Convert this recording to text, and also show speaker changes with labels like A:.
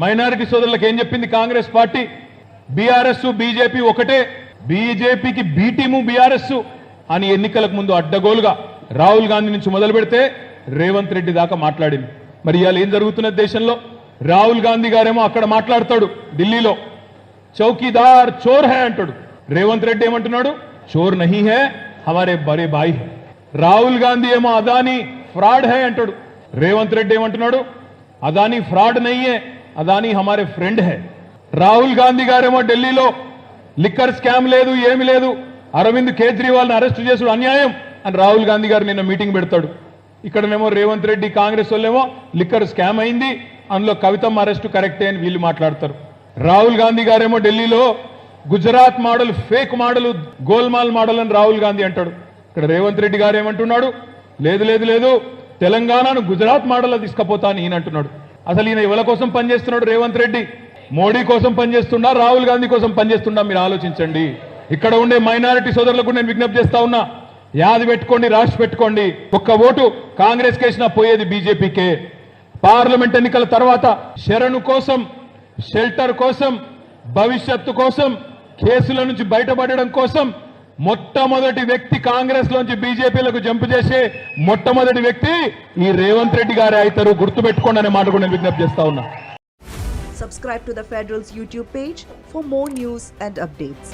A: Minority సోదరులకు ఏం చెప్పింది కాంగ్రెస్ పార్టీ? బీఆర్ఎస్ బీజేపీ ఒకటే. బీజేపీకి బీటీము బీఆర్ఎస్ అని ఎన్నికలకు ముందు అడ్డగోలుగా రాహుల్ గాంధీ నుంచి మొదలు పెడితే రేవంత్ రెడ్డి దాకా మాట్లాడింది. మరి ఇవాళ ఏం జరుగుతున్నది దేశంలో? రాహుల్ గాంధీ గారేమో అక్కడ మాట్లాడతాడు ఢిల్లీలో. చౌకీదార్ చోర్ హే అంటాడు. రేవంత్ రెడ్డి ఏమంటున్నాడు? చోర్ నహీ హే హమారే బరే బాయి హే. రాహుల్ గాంధీ ఏమో అదాని ఫ్రాడ్ హే అంటాడు. రేవంత్ రెడ్డి ఏమంటున్నాడు? అదాని ఫ్రాడ్ నయ్యే అదాని హమారే ఫ్రెండ్ హే. రాహుల్ గాంధీ గారేమో ఢిల్లీలో లిక్కర్ స్కామ్ లేదు ఏమి లేదు. అరవింద్ కేజ్రీవాల్ని అరెస్ట్ చేసుడు అన్యాయం అని రాహుల్ గాంధీ గారు నిన్న మీటింగ్ పెడతాడు. ఇక్కడనేమో రేవంత్ రెడ్డి కాంగ్రెస్ వాళ్ళేమో లిక్కర్ స్కామ్ అయింది అందులో కవితమ్మ అరెస్ట్ కరెక్టే అని వీళ్ళు మాట్లాడతారు. రాహుల్ గాంధీ గారేమో ఢిల్లీలో Gujarat model fake model golmaal model అని రాహుల్ గాంధీ అంటాడు. ఇక్కడ రేవంత్ రెడ్డి గారు ఏమంటున్నాడు? లేదు లేదు లేదు. తెలంగాణను గుజరాత్ మోడల్లో తీసుకపోతా అని ఈయన అంటున్నాడు అసలు ఈయన ఎవరి కోసం పనిచేస్తున్నాడు రేవంత్ రెడ్డి. మోడీ కోసం పనిచేస్తున్నా రాహుల్ గాంధీ కోసం పనిచేస్తుండా మీరు ఆలోచించండి. ఇక్కడ ఉండే మైనారిటీ సోదరులకు నేను విజ్ఞప్తి చేస్తా ఉన్నా. యాది పెట్టుకోండి రాష్ట్ర పెట్టుకోండి. ఒక్క ఓటు కాంగ్రెస్ కేసినా పోయేది బీజేపీకే. పార్లమెంట్ ఎన్నికల తర్వాత శరణు కోసం షెల్టర్ కోసం భవిష్యత్తు కోసం కేసుల నుంచి బయటపడడం కోసం మొట్టమొదటి వ్యక్తి కాంగ్రెస్ లోంచి బీజేపీలకు జంపు చేసే మొట్టమొదటి వ్యక్తి ఈ రేవంత్ రెడ్డి గారే అవుతారు. గుర్తుపెట్టుకోండి అనే మాట కూడా నేను విజ్ఞప్తి చేస్తా ఉన్నా.
B: Subscribe to the Federal's YouTube page for more news and updates